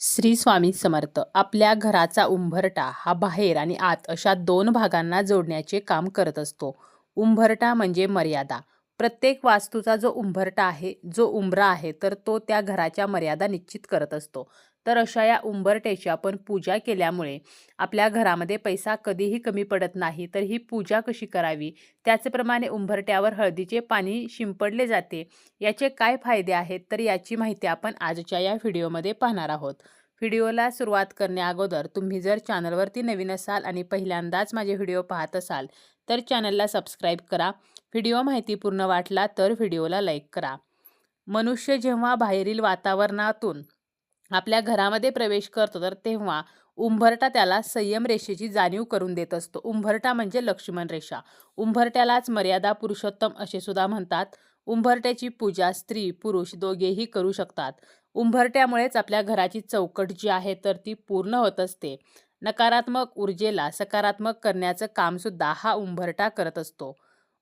श्री स्वामी समर्थ आपल्या घराचा उंभरटा हा बाहेर आणि आत अशा दोन भागांना जोडण्याचे काम करत असतो. उंभरटा म्हणजे मर्यादा. प्रत्येक वास्तूचा जो उंभरटा आहे जो उंबरा आहे तर तो त्या घराच्या मर्यादा निश्चित करत असतो. तर अशा या उंबरट्याची आपण पूजा केल्यामुळे आपल्या घरामध्ये पैसा कधीही कमी पडत नाही. तर ही पूजा कशी करावी? त्याचप्रमाणे उंबरट्यावर हळदीचे पाणी शिंपडले जाते. याचे काय फायदे आहेत? तर याची माहिती आपण आजच्या या व्हिडिओमध्ये पाहणार आहोत. व्हिडिओला सुरुवात करण्याअगोदर तुम्ही जर चॅनलवरती नवीन असाल आणि पहिल्यांदाच माझे व्हिडिओ पाहत असाल तर चॅनलला सबस्क्राईब करा. व्हिडिओ माहितीपूर्ण वाटला तर व्हिडिओला लाईक करा. मनुष्य जेव्हा बाहेरील वातावरणातून आपल्या घरामध्ये प्रवेश करतो तर तेव्हा उंभरटा त्याला संयम रेषेची जाणीव करून देत असतो. उंभरटा म्हणजे लक्ष्मण रेषा. उंभरट्यालाच मर्यादा पुरुषोत्तम असे सुद्धा म्हणतात. उंभरट्याची पूजा स्त्री पुरुष दोघेही करू शकतात. उंभरट्यामुळेच आपल्या घराची चौकट जी आहे तर ती पूर्ण होत असते. नकारात्मक ऊर्जेला सकारात्मक करण्याचं कामसुद्धा हा उंभरटा करत असतो.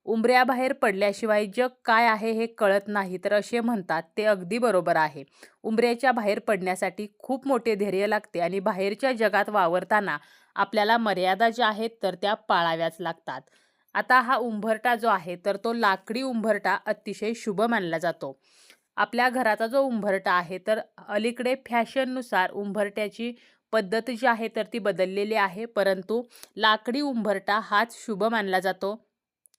उंबऱ्याबाहेर पडल्याशिवाय जग काय आहे हे कळत नाही तर असे म्हणतात ते अगदी बरोबर आहे. उंबऱ्याच्या बाहेर पडण्यासाठी खूप मोठे धैर्य लागते आणि बाहेरच्या जगात वावरताना आपल्याला मर्यादा ज्या आहेत तर त्या पाळाव्याच लागतात. आता हा उंबरटा जो आहे तर तो लाकडी उंबरटा अतिशय शुभ मानला जातो. आपल्या घराचा जो उंबरटा आहे तर अलीकडे फॅशननुसार उंबरट्याची पद्धत जी आहे तर ती बदललेली आहे परंतु लाकडी उंबरटा हाच शुभ मानला जातो.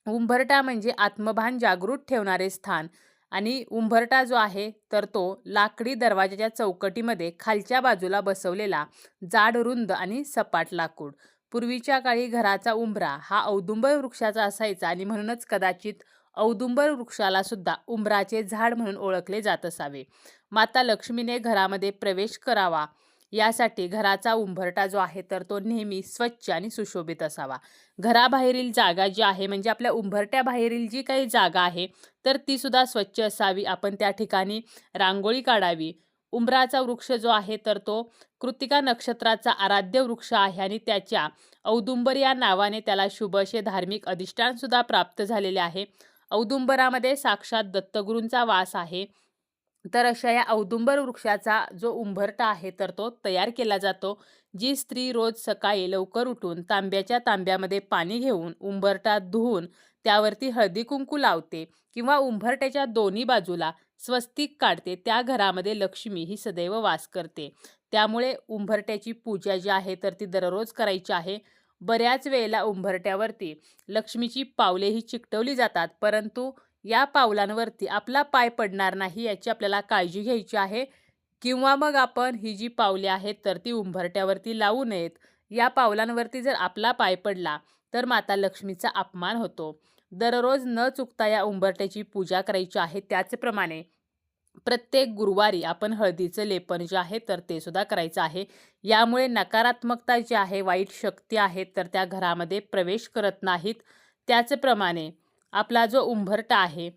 उंबरटा म्हणजे आत्मभान जागृत ठेवणारे स्थान. आणि उंबरटा जो आहे तर तो लाकडी दरवाजाच्या चौकटीमध्ये खालच्या बाजूला बसवलेला जाड रुंद आणि सपाट लाकूड. पूर्वीच्या काळी घराचा उंबरा हा औदुंबर वृक्षाचा असायचा आणि म्हणूनच कदाचित औदुंबर वृक्षाला सुद्धा उंबराचे झाड म्हणून ओळखले जात असावे. माता लक्ष्मीने घरामध्ये प्रवेश करावा. यासाठी घराचा उंबरटा जो आहे तर तो नेहमी स्वच्छ आणि सुशोभित असावा. घराबाहेरील जागा जी आहे म्हणजे आपल्या उंबरट्याबाहेरील जी काही जागा आहे तर ती सुद्धा स्वच्छ असावी. आपण त्या ठिकाणी रांगोळी काढावी. उंबराचा वृक्ष जो आहे तर तो कृतिका नक्षत्राचा आराध्य वृक्ष आहे आणि त्याच्या औदुंबर या नावाने त्याला शुभ असे धार्मिक अधिष्ठानसुद्धा प्राप्त झालेले आहे. औदुंबरामध्ये साक्षात दत्तगुरूंचा वास आहे. तर अशा या औदुंबर वृक्षाचा जो उंबरटा आहे तर तो तयार केला जातो. जी स्त्री रोज सकाळी लवकर उठून तांब्याच्या तांब्यामध्ये पाणी घेऊन उंबरटा धुवून त्यावरती हळदी कुंकू लावते किंवा उंबरट्याच्या दोन्ही बाजूला स्वस्तिक काढते त्या घरामध्ये लक्ष्मी ही सदैव वास करते. त्यामुळे उंबरट्याची पूजा जी आहे तर ती दररोज करायची आहे. बऱ्याच वेळेला उंबरट्यावरती लक्ष्मीची पावले ही चिकटवली जातात परंतु या पावलांवरती आपला पाय पडणार नाही याची आपल्याला काळजी घ्यायची आहे. किंवा मग आपण ही जी पावले आहेत तर ती उंबरट्यावरती लावू नयेत. या पावलांवरती जर आपला पाय पडला तर माता लक्ष्मीचा अपमान होतो. दररोज न चुकता या उंबरट्याची पूजा करायची आहे त्याचप्रमाणे प्रत्येक गुरुवारी आपण हळदीचं लेपन जे आहे तर ते सुद्धा करायचं आहे. यामुळे नकारात्मकता जी आहे वाईट शक्ती आहेत तर त्या घरामध्ये प्रवेश करत नाहीत. त्याचप्रमाणे आपला जो उंबरटा आहे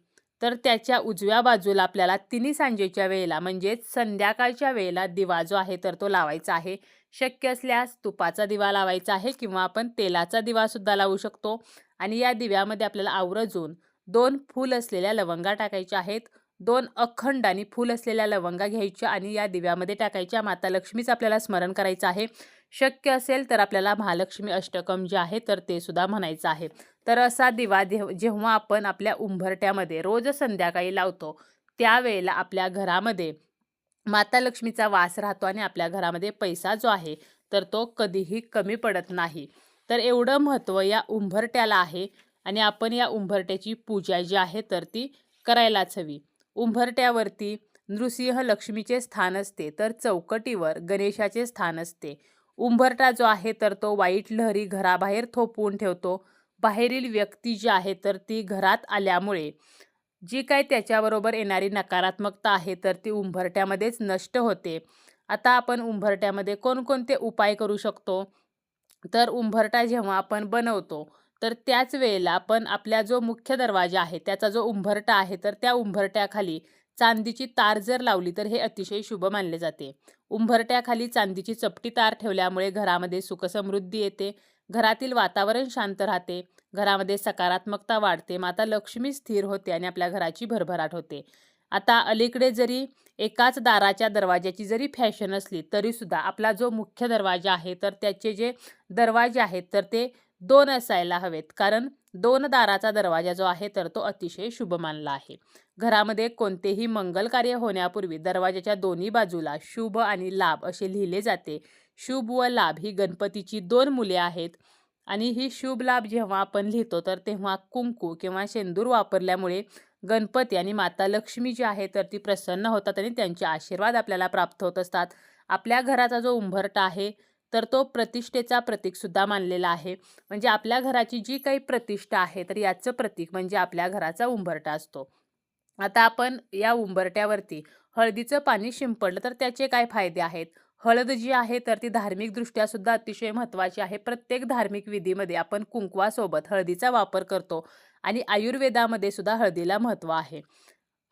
तर त्याच्या उजव्या बाजूला आपल्याला तिन्ही सांजेच्या वेळेला म्हणजेच संध्याकाळच्या वेळेला दिवा जो आहे तर तो लावायचा आहे. शक्य असल्यास तुपाचा दिवा लावायचा आहे किंवा आपण तेलाचा दिवासुद्धा लावू शकतो. आणि या दिव्यामध्ये आपल्याला आवर्जून दोन फूल असलेल्या लवंगा टाकायच्या आहेत. दोन अखंड आणि फूल असलेल्या लवंगा घ्यायच्या आणि या दिव्यामध्ये टाकायच्या. माता लक्ष्मीचं आपल्याला स्मरण करायचं आहे. शक्य असेल तर आपल्याला महालक्ष्मी अष्टकम जे आहे तर ते सुद्धा म्हणायचं आहे. तर असा दिवा जेव्हा आपण आपल्या उंबरट्यामध्ये रोज संध्याकाळी लावतो त्यावेळेला आपल्या घरामध्ये माता लक्ष्मीचा वास राहतो आणि आपल्या घरामध्ये पैसा जो आहे तर तो कधीही कमी पडत नाही. तर एवढं महत्त्व या उंबरट्याला आहे आणि आपण या उंबरट्याची पूजा जी आहे तर ती करायलाच हवी. उंबरट्यावरती नृसिंह लक्ष्मीचे स्थान असते तर चौकटीवर गणेशाचे स्थान असते. उंबरटा जो आहे तर तो वाईट लहरी घराबाहेर थोपवून ठेवतो बाहेरील व्यक्ती जी आहे तर ती घरात आल्यामुळे जी काय त्याच्याबरोबर येणारी नकारात्मकता आहे तर ती उंबरट्यामध्येच नष्ट होते. आता आपण उंबरट्यामध्ये कोणकोणते उपाय करू शकतो? तर उंबरटा जेव्हा आपण बनवतो तर त्याच वेळेला आपण आपल्या जो मुख्य दरवाजा आहे त्याचा जो उंबरटा आहे तर त्या उंबरट्याखाली चांदीची तार जर लावली तर हे अतिशय शुभ मानले जाते. उंबरट्याखाली चांदीची चपटी तार ठेवल्यामुळे घरामध्ये सुखसमृद्धी येते. घरातील वातावरण शांत राहते. घरामध्ये सकारात्मकता वाढते. माता लक्ष्मी स्थिर होते आणि आपल्या घराची भरभराट होते. आता अलीकडे जरी एकाच दाराच्या दरवाजाची जरी फॅशन असली तरीसुद्धा आपला जो मुख्य दरवाजा आहे तर त्याचे जे दरवाजे आहेत तर ते दोन असायला हवेत. कारण दोन दाराचा दरवाजा जो आहे तर तो अतिशय शुभ मानला आहे. घरामध्ये कोणतेही मंगल कार्य होण्यापूर्वी दरवाजाच्या दोन्ही बाजूला शुभ आणि लाभ असे लिहिले जाते. शुभ व लाभ. ही गणपतीची दोन मुले आहेत आणि ही शुभ लाभ जेव्हा आपण लिहितो तर तेव्हा कुंकू किंवा शेंदूर वापरल्यामुळे गणपती आणि माता लक्ष्मी जी आहे तर ती प्रसन्न होतात आणि त्यांचे आशीर्वाद आपल्याला प्राप्त होत असतात. आपल्या घराचा जो उंबरटा आहे तर तो प्रतिष्ठेचा प्रतीकसुद्धा मानलेला आहे. म्हणजे आपल्या घराची जी काही प्रतिष्ठा आहे तर याचं प्रतीक म्हणजे आपल्या घराचा उंबरटा असतो. आता आपण या उंबरट्यावरती हळदीचं पाणी शिंपडलं तर त्याचे काय फायदे आहेत? हळद जी आहे तर ती धार्मिकदृष्ट्या सुद्धा अतिशय महत्त्वाची आहे. प्रत्येक धार्मिक विधीमध्ये आपण कुंकवासोबत हळदीचा वापर करतो आणि आयुर्वेदामध्ये सुद्धा हळदीला महत्त्व आहे.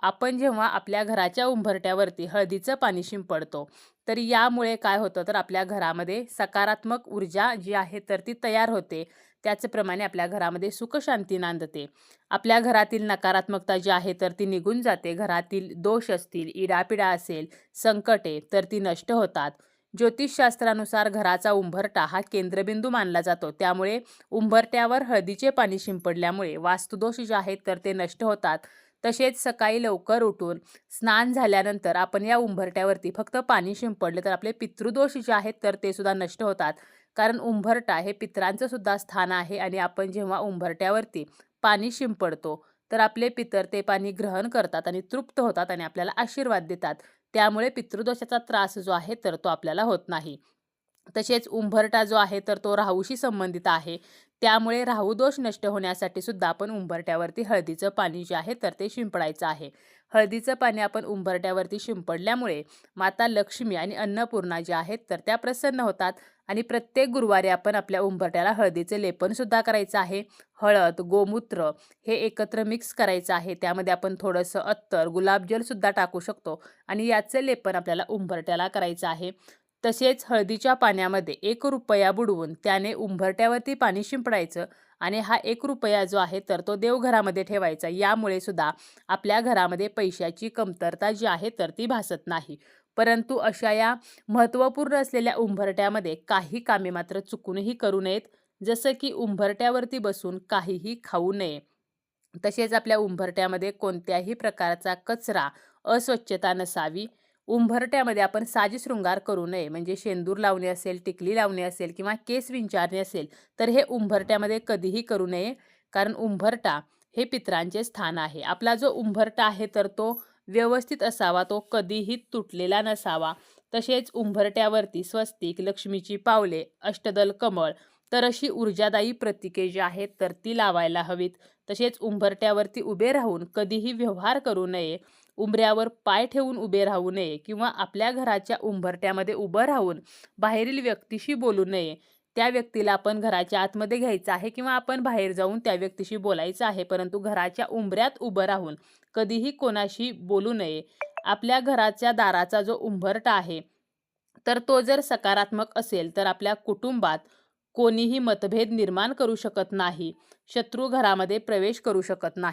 आपण जेव्हा आपल्या घराच्या उंबरट्यावरती हळदीचं पाणी शिंपडतो तर यामुळे काय होतं तर आपल्या घरामध्ये सकारात्मक ऊर्जा जी आहे तर ती तयार होते. त्याचप्रमाणे आपल्या घरामध्ये सुखशांती नांदते. आपल्या घरातील नकारात्मकता जी आहे तर ती निघून जाते. घरातील दोष असतील इडापिडा असेल संकटे तर ती नष्ट होतात. ज्योतिषशास्त्रानुसार घराचा उंबरटा हा केंद्रबिंदू मानला जातो. त्यामुळे उंबरट्यावर हळदीचे पाणी शिंपडल्यामुळे वास्तुदोष जे आहेत तर ते नष्ट होतात. तसेच सकाळी लवकर उठून स्नान झाल्यानंतर आपण या उंबरट्यावरती फक्त पाणी शिंपडले तर आपले पितृदोष जे आहेत तर ते सुद्धा नष्ट होतात. कारण उंबरटा हे पितरांचं सुद्धा स्थान आहे आणि आपण जेव्हा उंबरट्यावरती पाणी शिंपडतो तर आपले पितर ते पाणी ग्रहण करतात आणि तृप्त होतात आणि आपल्याला आशीर्वाद देतात. त्यामुळे पितृदोषाचा त्रास जो आहे तर तो आपल्याला होत नाही. तसेच उंबरटा जो आहे तर तो राहूशी संबंधित आहे. त्यामुळे राहूदोष नष्ट होण्यासाठी सुद्धा आपण उंबरट्यावरती हळदीचं पाणी जे आहे तर ते शिंपडायचं आहे. हळदीचं पाणी आपण उंबरट्यावरती शिंपडल्यामुळे माता लक्ष्मी आणि अन्नपूर्णा ज्या आहेत तर त्या प्रसन्न होतात. आणि प्रत्येक गुरुवारी आपण आपल्या उंबरट्याला हळदीचे लेपनसुद्धा करायचं आहे. हळद गोमूत्र हे एकत्र मिक्स करायचं आहे. त्यामध्ये आपण थोडंसं अत्तर गुलाबजलसुद्धा टाकू शकतो. आणि याचे लेपन आपल्याला उंबरट्याला करायचं आहे. तसेच हळदीच्या पाण्यामध्ये एक रुपया बुडवून त्याने उंबरट्यावरती पाणी शिंपडायचं आणि हा एक रुपया जो आहे तर तो देवघरामध्ये ठेवायचा. यामुळे सुद्धा आपल्या घरामध्ये पैशाची कमतरता जी आहे तर ती भासत नाही. परंतु अशा या महत्त्वपूर्ण असलेल्या उंबरट्यामध्ये काही कामे मात्र चुकूनही करू नयेत. जसं की उंबरट्यावरती बसून काहीही खाऊ नये. तसेच आपल्या उंबरट्यामध्ये कोणत्याही प्रकारचा कचरा अस्वच्छता नसावी. उंबरट्यामध्ये आपण साजी शृंगार करू नये. म्हणजे शेंदूर लावणे असेल टिकली लावणे असेल किंवा केस विंचारणे असेल तर हे उंबरट्यामध्ये कधीही करू नये. कारण उंबरटा हे पित्रांचे स्थान आहे. आपला जो उंबरटा आहे तर तो व्यवस्थित असावा. तो कधीही तुटलेला नसावा. तसेच उंबरट्यावरती स्वस्तिक लक्ष्मीची पावले अष्टदल कमळ तर अशी ऊर्जादायी प्रतीके जी आहेत तर ती लावायला हवीत. तसेच उंबरट्यावरती उभे राहून कधीही व्यवहार करू नये. उंबऱ्यावर पाय ठेवून उभे राहू नये किंवा आपल्या घराच्या उंबरट्यामध्ये उभं राहून बाहेरील व्यक्तीशी बोलू नये. त्या व्यक्तीला आपण घराच्या आतमध्ये घ्यायचं आहे किंवा आपण बाहेर जाऊन त्या व्यक्तीशी बोलायचं आहे परंतु घराच्या उंबऱ्यात उभं राहून कधीही कोणाशी बोलू नये. आपल्या घराच्या दाराचा जो उंबरटा आहे तर तो जर सकारात्मक असेल तर आपल्या कुटुंबात कोणीही मतभेद निर्माण करू शकत नाही. शत्रू घरामध्ये प्रवेश करू शकत नाही.